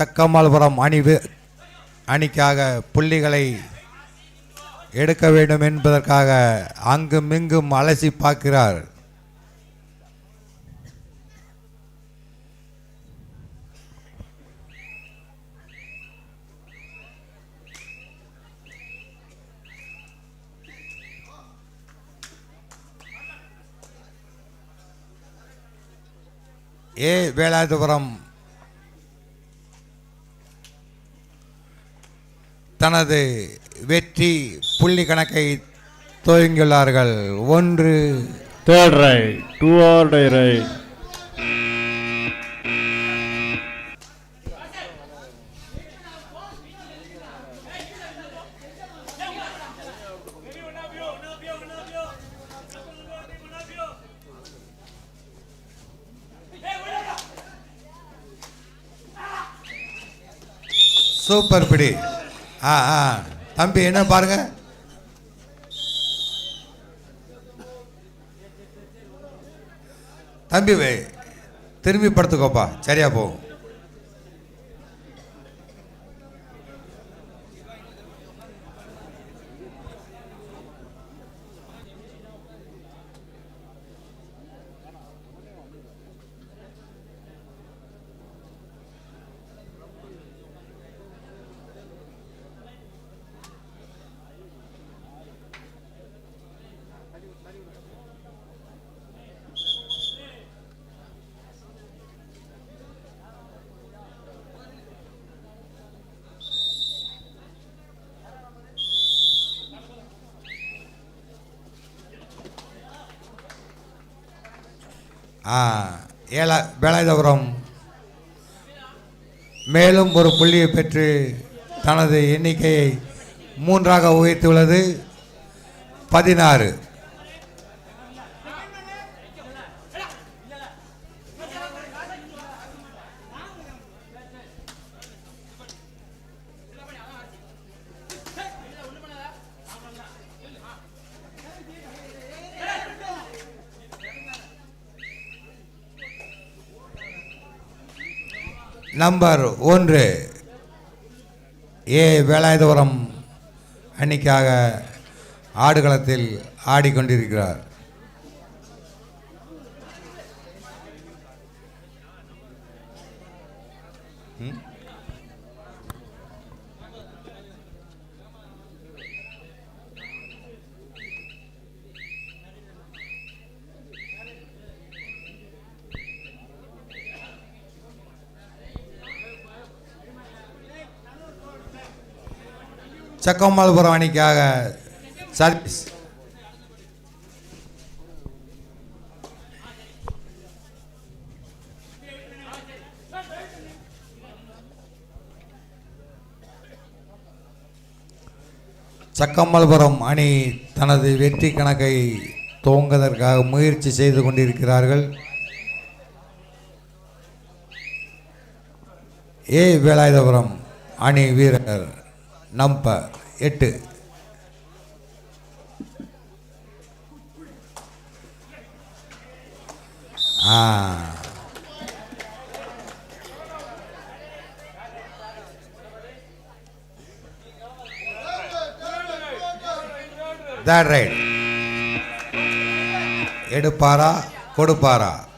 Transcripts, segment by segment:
தக்கமல்புரம் அணிவு அணிக்காக புள்ளிகளை எடுக்க வேண்டும் என்பதற்காக அங்கும் இங்கும் அலசி பார்க்கிறார். ஏ வேலாயுதபுரம் தனது வெற்றி புள்ளி கணக்கை துவங்கியுள்ளார்கள். ஒன்று. Two or die right. Super பிடி. ஆ ஆ. தம்பி என்ன பாருங்க. தம்பி திரும்பி படுத்துக்கோப்பா. சரியா போகும். ஆ ஏழா வேலாயுதபுரம். மேலும் ஒரு புள்ளியை பெற்று தனது எண்ணிக்கையை மூன்றாக உயர்த்தியுள்ளது. பதினாறு. நம்பர் ஒன்று. ஏ. வேலாயுதபுரம் அன்னைக்காக ஆடுகளத்தில் ஆடிக்கொண்டிருக்கிறார். சக்கமால்புரம் அணிக்காக சர்வீஸ் சக்கமல்புரம் அணி தனது வெற்றி கணக்கை துவங்குவதற்காக முயற்சி செய்து கொண்டிருக்கிறார்கள். ஏ வேலாயுதபுரம் அணி வீரர் நம்பர் எட்டு. ஆ. That எடுப்பாரா? கொடுப்பாரா?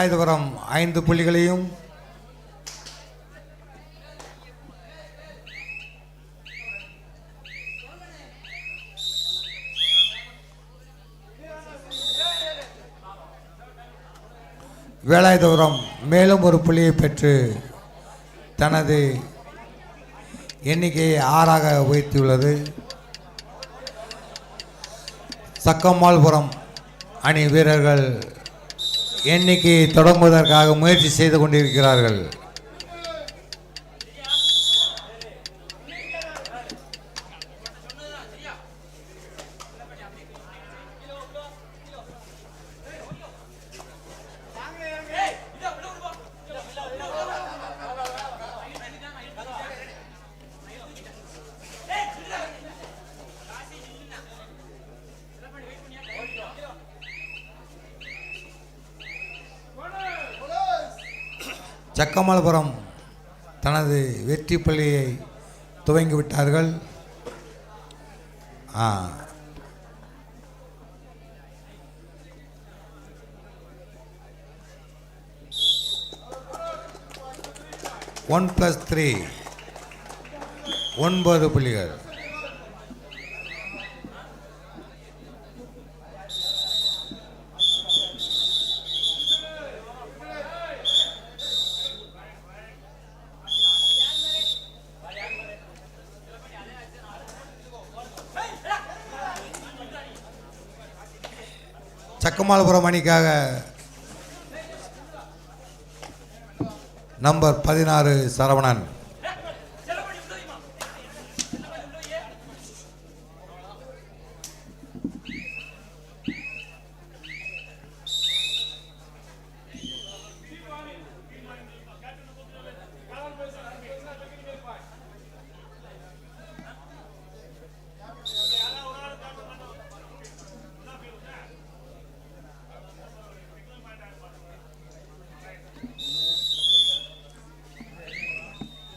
ஏ ஐந்து புள்ளிகளையும் வேலாயுதபுரம் மேலும் ஒரு புள்ளியை பெற்று தனது எண்ணிக்கையை ஆறாக உயர்த்தியுள்ளது. சக்கம்மாள்புரம் அணி வீரர்கள் எண்ணிக்கையை தொடங்குவதற்காக முயற்சி செய்து கொண்டிருக்கிறார்கள்? சக்கமலபுரம் தனது வெற்றி பள்ளியை துவங்கிவிட்டார்கள் ஒன் ப்ளஸ் த்ரீ. ஒன்பது புள்ளிகள். சக்கமாலபுரம் அணிக்காக நம்பர் பதினாறு சரவணன்.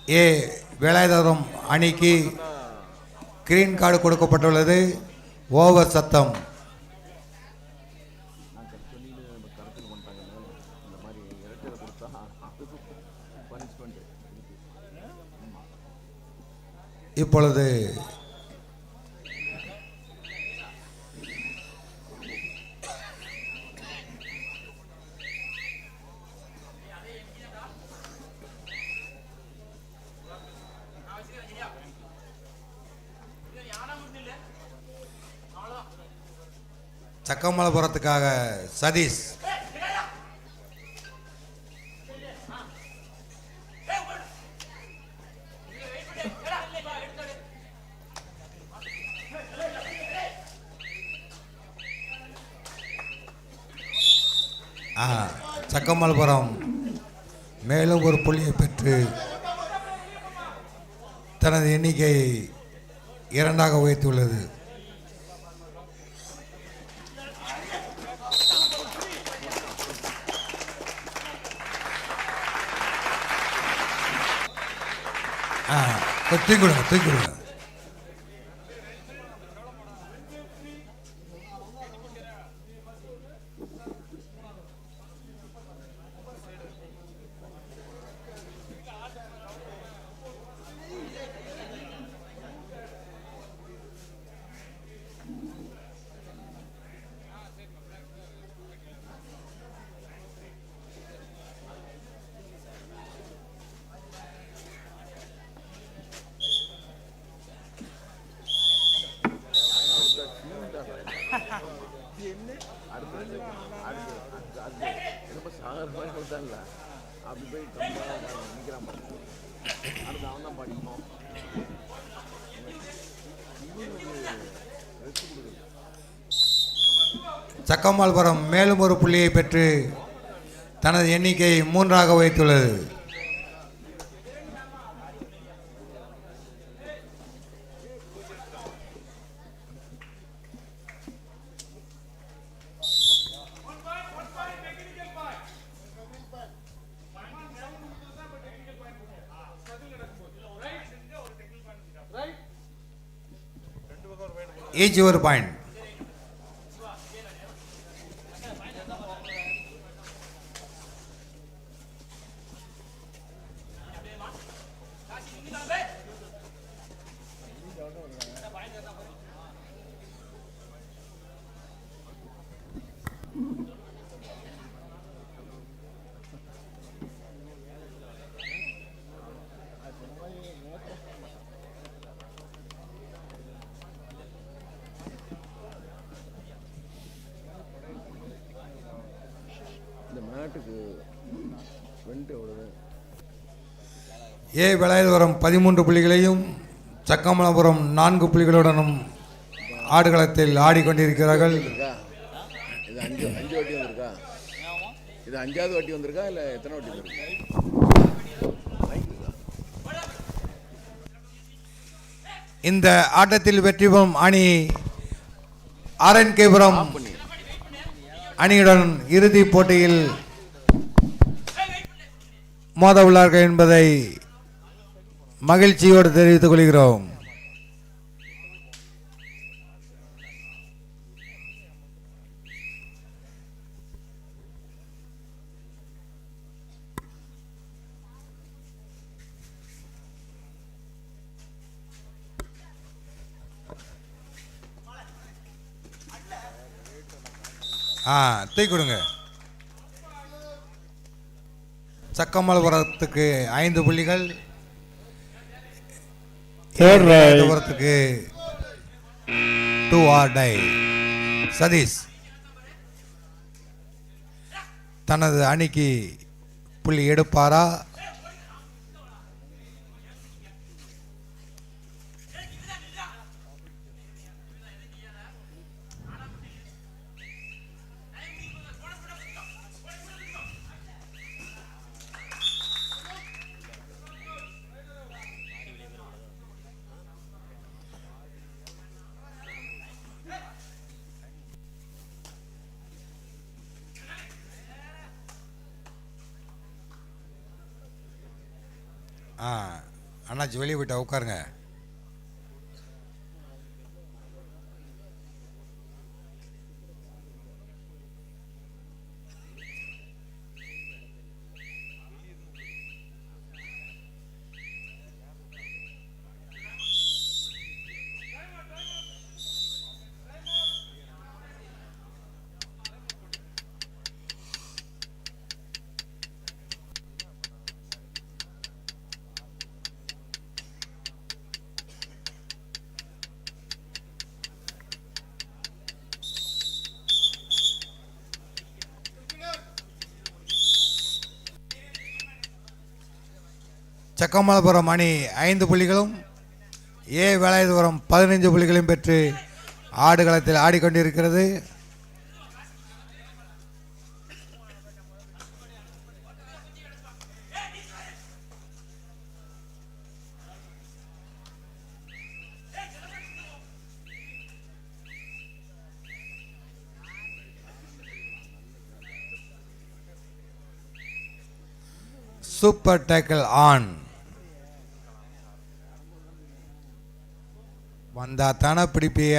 ஏ வேலாயுதபுரம் அணிக்கு கிரீன் கார்டு கொடுக்கப்பட்டுள்ளது. ஓவர் சத்தம். இப்பொழுது சக்கமலபுரத்துக்காக சதீஷ். ஆ சக்கமலபுரம் மேலும் ஒரு புள்ளியை பெற்று தனது எண்ணிக்கையை இரண்டாக உயர்த்தியுள்ளது ஆ தூக்கி கொடுங்க சக்கமால்புரம் மேலும் ஒரு புள்ளியை பெற்று தனது எண்ணிக்கையை மூன்றாக வைத்துள்ளது ஈச் ஒரு பாயிண்ட் மாட்டுக்கு வெண்ட் எவ்வளவு? ஏ விளையாடுவரம் பதிமூன்று புள்ளிகளையும் சக்கமலபுரம் நான்கு புள்ளிகளுடனும் ஆடுகளத்தில் ஆடிக்கொண்டிருக்கிறார்கள். இது அஞ்சு அஞ்சு வாட்டி வந்திருக்கா? இது அஞ்சாவது வாட்டி வந்திருக்கா? இல்லை எத்தனை வாட்டி வந்திருக்கா? இந்த ஆட்டத்தில் வெற்றி பெறும் அணி ஆர்என்கேபுரம் பண்ணி. அணியுடன் இறுதிப் போட்டியில் மோத உள்ளார்கள் என்பதை மகிழ்ச்சியோடு தெரிவித்துக் கொள்கிறோம். ஆ தூக்கி கொடுங்க. சக்கமலபுரத்துக்கு ஐந்து புள்ளிகள். ஏகபுரத்துக்கு டூ ஆர் டை சதீஷ் தனது அணிக்கு புள்ளி எடுப்பாரா? ஆ அண்ணாச்சி வெளியே போயிட்டா உட்காருங்க. கமலபுரம் அணி ஐந்து புள்ளிகளும் ஏ வேலாயுதபுரம் பதினைஞ்சு புள்ளிகளையும் பெற்று ஆடுகளத்தில் ஆடிக்கொண்டிருக்கிறது. சூப்பர் டேக்கிள் ஆன் வந்தா தானே பிடிப்பிய?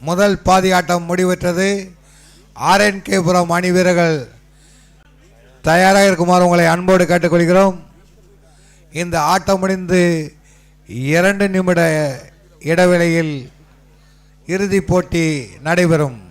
முதல் பாதி ஆட்டம் முடிவெற்றது. ஆர்என் ஆர்என்கேபுரம் அணி வீரர்கள் தயாராக இருக்குமாறு உங்களை அன்போடு கேட்டுக்கொள்கிறோம். இந்த ஆட்டம் முடிந்து இரண்டு நிமிட இடைவேளையில் இறுதிப் போட்டி நடைபெறும்.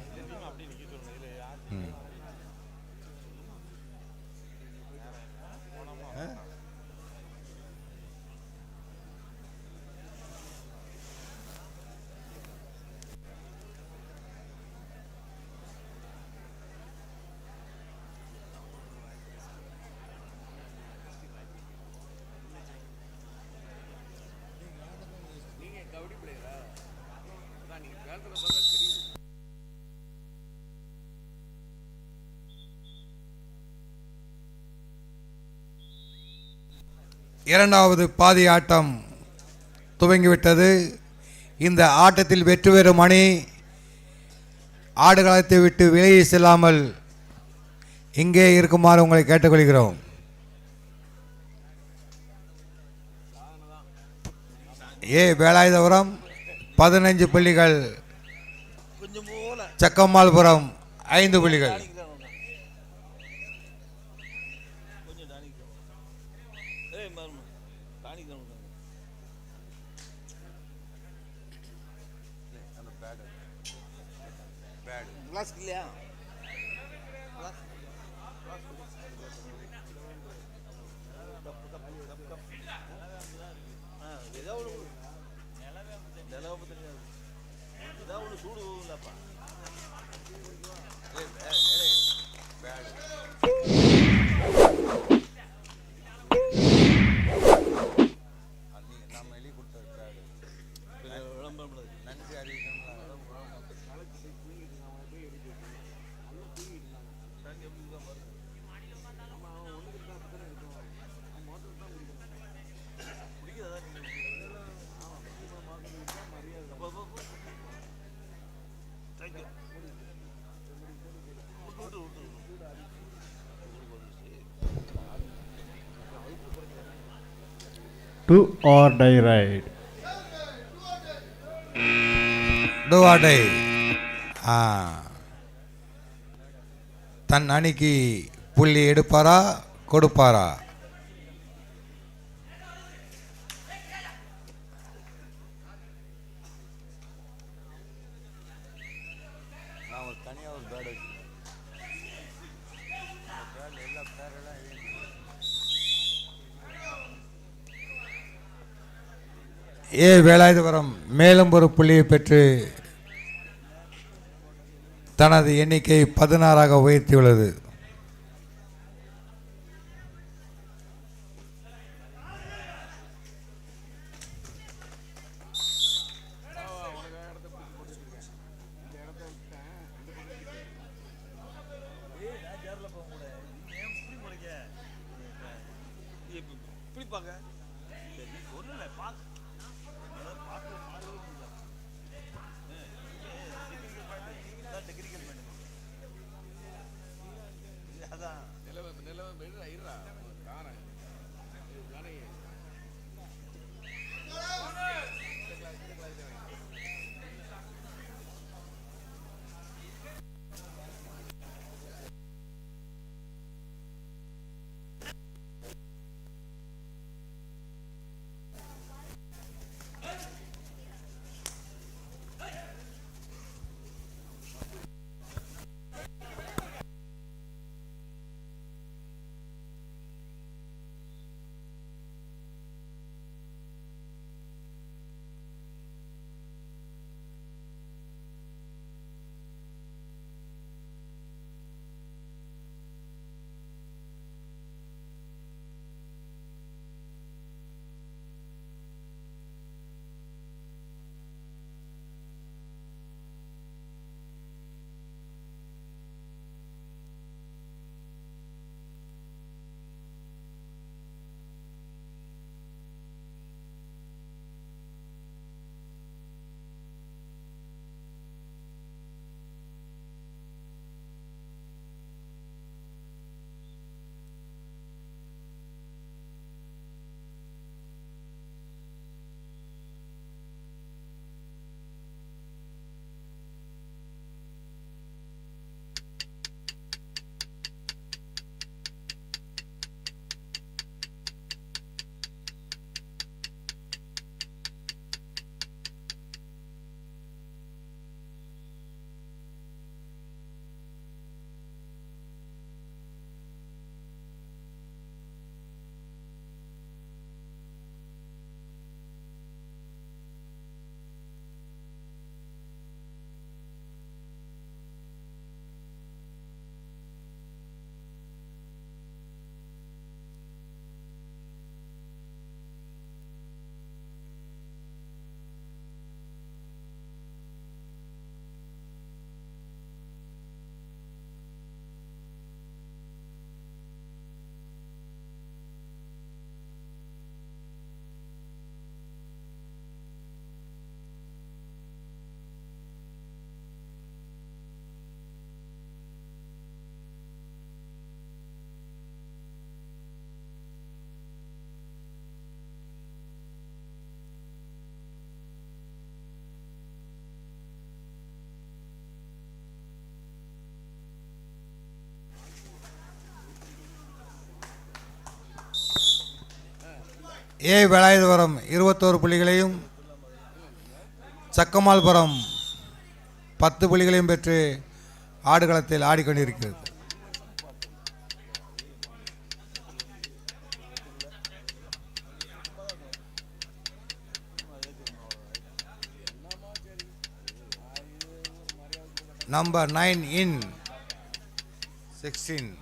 இரண்டாவது பாதி ஆட்டம் துவங்கிவிட்டது. இந்த ஆட்டத்தில் வெற்றி பெறும் அணி ஆடுகளத்தை விட்டு வெளியே செல்லாமல் இங்கே இருக்குமாறு உங்களை கேட்டுக்கொள்கிறோம். ஏ வேலாயுதபுரம் பதினைஞ்சு புள்ளிகள் சக்கம்மாள்புரம் ஐந்து புள்ளிகள். இல்லைப்பா Two or die right. டுவாடை ஆ. தன் அணிக்கு புள்ளி எடுப்பாரா கொடுப்பாரா? ஏ வேலாயுதபுரம் மேலும் ஒரு புள்ளியை பெற்று தனது எண்ணிக்கை பதினாறாக உயர்த்தியுள்ளது. ஏ வேலாயுதபுரம் இருபத்தோரு புள்ளிகளையும் சக்கமால்புரம் பத்து புள்ளிகளையும் பெற்று ஆடுகளத்தில் ஆடிக்கொண்டிருக்கிறது. நம்பர் நைன் இன் சிக்ஸ்டீன்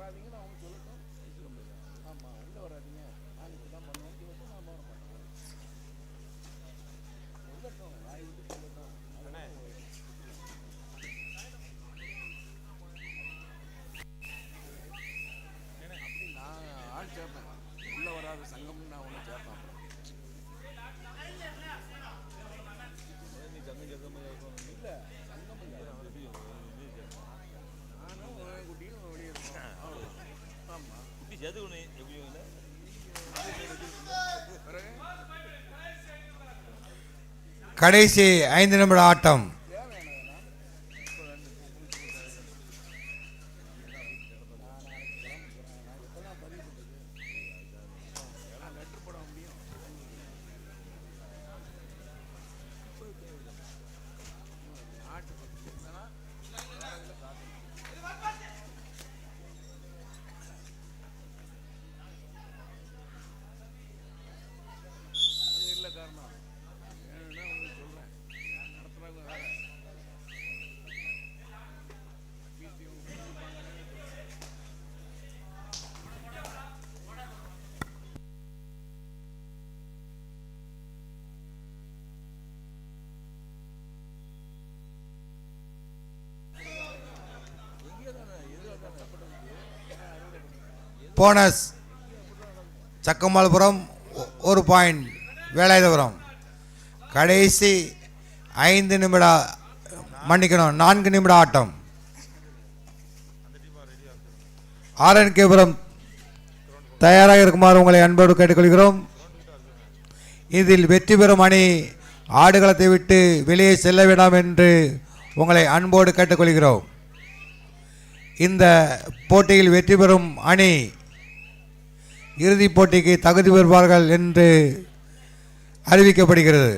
நான் ஆமாம் ஒன்று கடைசி ஐந்து நிமிட ஆட்டம். போனஸ் சக்கமாலபுரம் ஒரு பாயிண்ட் வேலாயுதபுரம். கடைசி ஐந்து நிமிட மன்னிக்கணும் நான்கு நிமிட ஆட்டம். ஆர்என்கேபுரம் தயாராக இருக்குமாறு உங்களை அன்போடு கேட்டுக்கொள்கிறோம். இதில் வெற்றி பெறும் அணி ஆடுகளத்தை விட்டு வெளியே செல்ல வேண்டாம் என்று உங்களை அன்போடு கேட்டுக்கொள்கிறோம். இந்த போட்டியில் வெற்றி பெறும் அணி இறுதிப் போட்டிக்கு தகுதி பெறுவார்கள் என்று அறிவிக்கப்படுகிறது.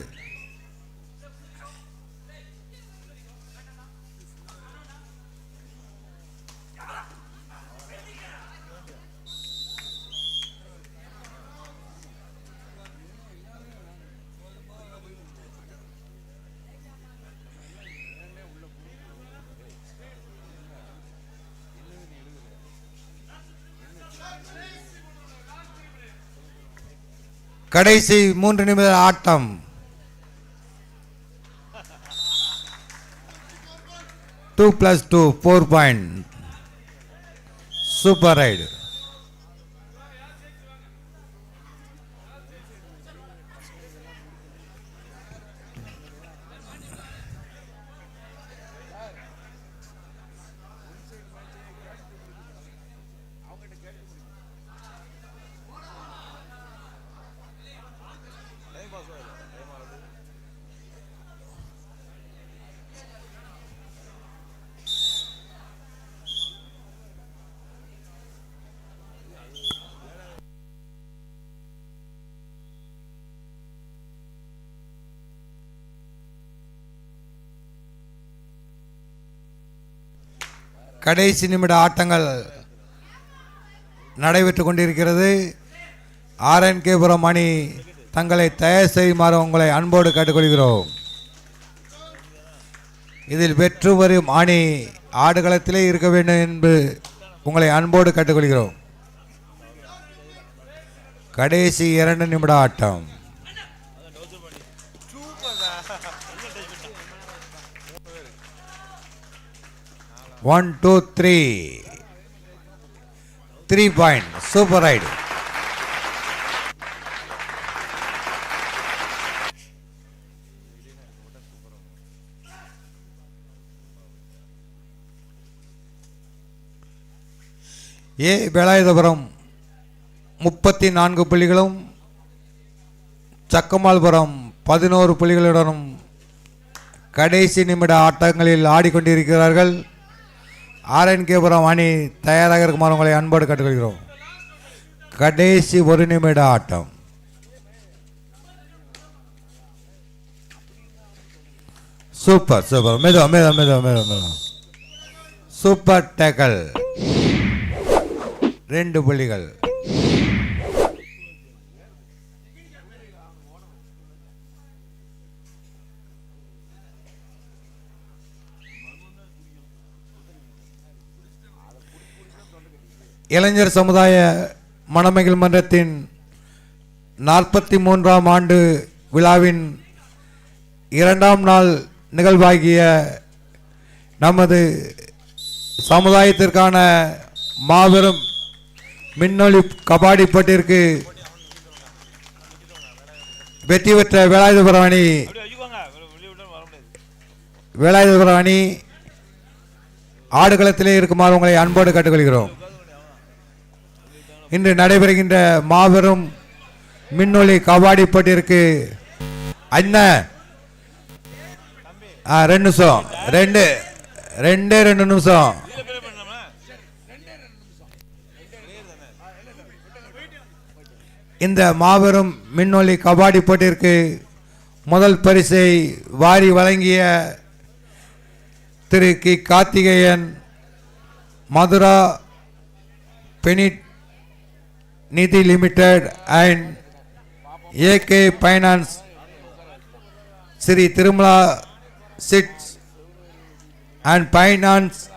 கடைசி மூன்று நிமிட ஆட்டம். Two plus two four point super raid கடைசி நிமிட ஆட்டங்கள் நடைபெற்று கொண்டிருக்கிறது. ஆர்என்கேபுரம் அணி தங்களை தயார் செய்யுமாறு உங்களை அன்போடு கேட்டுக்கொள்கிறோம். இதில் வெற்று வரும் அணி ஆடுகளத்திலே இருக்க வேண்டும் என்று உங்களை அன்போடு கேட்டுக்கொள்கிறோம். கடைசி இரண்டு நிமிட ஆட்டம். One two three three point super raid A Velayuthapuram. முப்பத்தி நான்கு புள்ளிகளும் சக்கமால்புரம் பதினோரு புள்ளிகளுடனும் கடைசி நிமிட ஆட்டங்களில் ஆடிக்கொண்டிருக்கிறார்கள். ஆர்என் கேபுரம் அணி தயாராக இருக்குமாறு உங்களை அன்போடு கேட்டுக்கொள்கிறோம். கடைசி ஒரு நிமிட ஆட்டம். Super super. மெதுவா மெதுவா மெதுவா மெதுவா மெதுவா. Super tackle. ரெண்டு புள்ளிகள். இளைஞர் சமுதாய மணமகள் மன்றத்தின் நாற்பத்தி மூன்றாம் ஆண்டு விழாவின் இரண்டாம் நாள் நிகழ்வாகிய நமது சமுதாயத்திற்கான மாபெரும் மின்னொளி கபாடி போட்டிற்கு வெற்றி பெற்ற வேலாயுதபுரம் அணி வேலாயுதபுரம் அணி ஆடுகளத்திலே இருக்குமாறு உங்களை அன்போடு கேட்டுக்கொள்கிறோம். இன்று நடைபெறுகின்ற மாபெரும் மின்னொலி கபாடி போட்டிற்கு அண்ணன் ரெண்டு நிமிஷம். ரெண்டு ரெண்டே ரெண்டு நிமிஷம். இந்த மாபெரும் மின்னொலி கபாடி போட்டிற்கு முதல் பரிசை வாரி வழங்கிய திரு கி. Karthikeyan Mathura பெனிட் Nidhi Limited and AK Finance Sri Tirumala Sits and Finance